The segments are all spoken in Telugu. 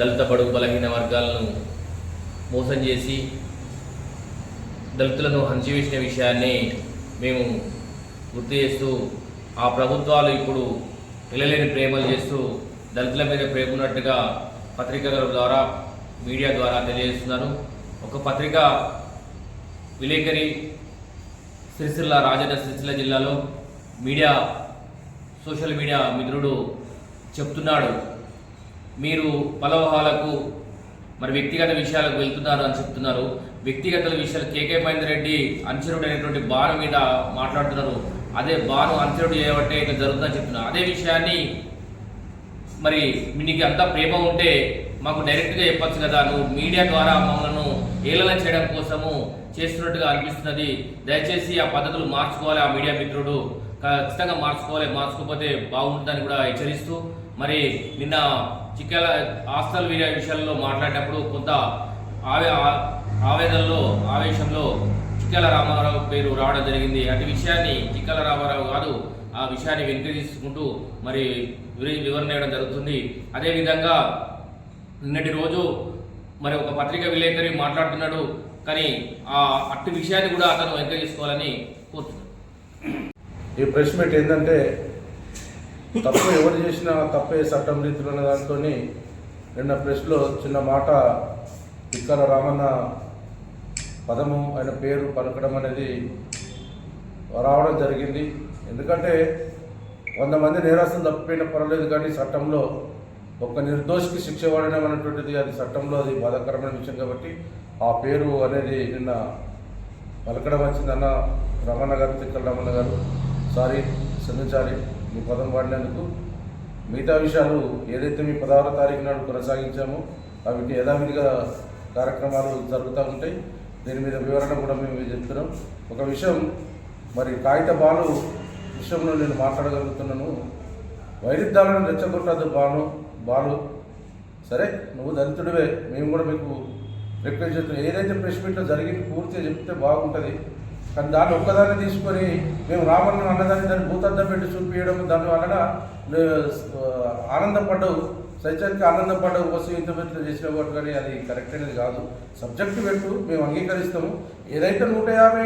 దళిత బడుగు బలహీన వర్గాలను మోసం చేసి దళితులను హంచివేసిన విషయాన్ని మేము గుర్తు చేస్తూ ఆ ప్రభుత్వాలు ఇప్పుడు పిల్లలేని ప్రేమలు చేస్తూ దళితుల మీద ప్రేమ ఉన్నట్టుగా పత్రికల ద్వారా మీడియా ద్వారా తెలియజేస్తున్నాను ఒక పత్రిక విలేకరి సిరిసిల్ల రాజన్న సిరిసిల్ల జిల్లాలో మీడియా సోషల్ మీడియా మిత్రుడు చెప్తున్నాడు. మీరు పలవహాలకు మరి వ్యక్తిగత విషయాలకు వెళ్తున్నారు అని చెప్తున్నారు. వ్యక్తిగత విషయాలు కేకే మహేందర్ రెడ్డి అనుచరుడు అనేటువంటి బాను మీద మాట్లాడుతున్నారు. అదే బాను అనుచరుడు చేయబట్టే ఇక జరుగుతుందని చెప్తున్నారు. అదే విషయాన్ని మరి నీకు అంత ప్రేమ ఉంటే మాకు డైరెక్ట్గా చెప్పచ్చు కదా. నువ్వు మీడియా ద్వారా మమ్మల్ని ఏలన చేయడం కోసము చేస్తున్నట్టుగా అనిపిస్తున్నది. దయచేసి ఆ పద్ధతులు మార్చుకోవాలి ఆ మీడియా మిత్రుడు. ఖచ్చితంగా మార్చుకోవాలి. మార్చుకోకపోతే బాగుంటుందని కూడా హెచ్చరిస్తూ మరి నిన్న చిక్కల హాస్టల్ విషయాల్లో మాట్లాడేటప్పుడు కొంత ఆవే ఆవేదనలో ఆవేశంలో చిక్కల రామారావు పేరు రావడం జరిగింది. అటు విషయాన్ని చిక్కల రామారావు కాదు ఆ విషయాన్ని వెనుక తీసుకుంటూ మరి వివరణ ఇవ్వడం జరుగుతుంది. అదేవిధంగా నిన్నటి రోజు మరి ఒక పత్రిక విలేకరి మాట్లాడుతున్నాడు. కానీ ఆ అట్టి విషయాన్ని కూడా అతను వెనుక తీసుకోవాలని కోరుతున్నాను ఈ ప్రెస్ మీట్ ఏంటంటే తప్పు ఎవరు చేసినా తప్పే చట్టం రీతిలో ఉన్న దాంతో నిన్న ప్రెస్లో చిన్న మాట ఇక్కల రామన్న పదము ఆయన పేరు పలకడం అనేది రావడం జరిగింది. ఎందుకంటే వంద మంది నేరస్తులు తప్పిపోయినా పర్వాలేదు కానీ చట్టంలో ఒక నిర్దోషికి శిక్ష పడడం అనేటువంటిది అది చట్టంలో అది బాధాకరమైన విషయం కాబట్టి ఆ పేరు అనేది నిన్న పలకడం వచ్చిందన్న రమణ గారు తిక్కల రమణ గారు. సారీ క్షమించాలి. మీ పదం వాడినందుకు మిగతా విషయాలు ఏదైతే మీ పదహారో తారీఖు నాడు కొనసాగించామో అవి యథావిధిగా కార్యక్రమాలు జరుగుతూ ఉంటాయి. దీని మీద వివరణ కూడా మేము చెప్తున్నాం. ఒక విషయం మరి కాగిత బాలు విషయంలో నేను మాట్లాడగలుగుతున్నాను. వైరుధ్యాలను రెచ్చగొట్టద్దు బాను బాలు. సరే నువ్వు దళితుడివే మేము కూడా మీకు రిక్వెస్ట్ చేస్తున్నాం. ఏదైతే ప్రెస్ మీట్లో జరిగింది పూర్తిగా చెప్తే బాగుంటుంది. కానీ దాన్ని ఒక్కదాన్ని తీసుకొని మేము రామన్న అన్నదాన్ని దాన్ని భూతద్దం పెట్టి చూపించడం దాని వలన సైతానికి ఆనందపడ్డావు కోసం ఇంత పెద్ద చేసిన కానీ అది కరెక్ట్ అనేది కాదు. సబ్జెక్ట్ పెట్టు మేము అంగీకరిస్తాము. ఏదైతే నూట యాభై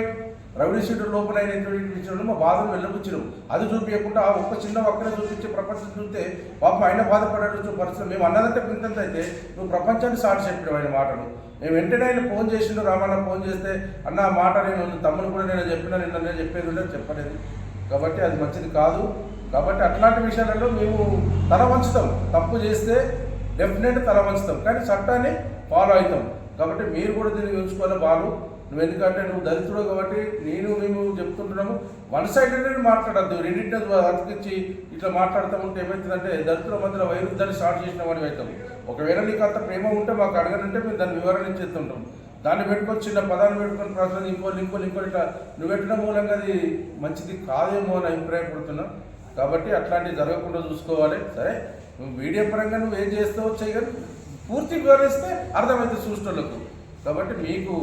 రౌడీ సీటు లోపల అయినటువంటి మా బాధను వెళ్ళబుచ్చినాం అది చూపించకుండా ఆ ఒక్క చిన్న ఒక్కనే చూపించే ప్రపంచం చూస్తే పాపం ఆయన బాధపడేటట్టు పరిస్థితులు మేము అన్నదంటే ఇంతంత అయితే నువ్వు ప్రపంచాన్ని సాటి చెప్పినావు ఆయన మాటలు. మేము వెంటనే ఆయన ఫోన్ చేసిండు రామన్న ఫోన్ చేస్తే అన్న ఆ మాట నేను తమ్ముడు కూడా నేను చెప్పిన నిన్న నేను చెప్పేది ఉండే చెప్పలేదు. కాబట్టి అది మంచిది కాదు. కాబట్టి అట్లాంటి విషయాలలో మేము తల వంచుతాం. తప్పు చేస్తే డెఫినెట్ తల వంచుతాం. కానీ చట్టాన్ని ఫాలో అవుతాం. కాబట్టి మీరు కూడా దీన్ని ఉంచుకోవాలి బాలు. నువ్వు ఎందుకంటే నువ్వు దళితుడు కాబట్టి నేను మేము చెప్తుంటున్నాము. వన్ సైడెడ్ మాట్లాడద్దు. రెండింటిని అతికించి ఇట్లా మాట్లాడుతూ ఉంటే ఏమవుతుందంటే దళితుల మధ్యలో వైరుద్ధాన్ని స్టార్ట్ చేసిన వాడి అవుతాం ఒకవేళ నీకు అంత ప్రేమ ఉంటే మాకు అడగనంటే మేము దాన్ని వివరణ చేస్తుంటాం దాన్ని పెట్టుకొని చిన్న పదాన్ని పెట్టుకొని ప్రజలు ఇంకోళ్ళు ఇంకోళ్ళు ఇంకోటి ఇట్లా నువ్వు పెట్టిన మూలంగా అది మంచిది కాదేమో అని అభిప్రాయపడుతున్నా. కాబట్టి అట్లాంటివి జరగకుండా చూసుకోవాలి. సరే? నువ్వు మీడియా పరంగా నువ్వు ఏం చేస్తావో చేయగలి పూర్తి వివరిస్తే అర్థమైతే చూసేటోళ్ళకు. కాబట్టి మీకు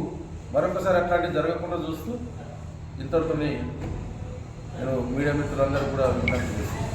మరొకసారి అట్లాంటివి జరగకుండా చూస్తూ ఇంతటితో నేను మీడియా మిత్రులందరూ కూడా విజ్ఞప్తి చేస్తున్నాను.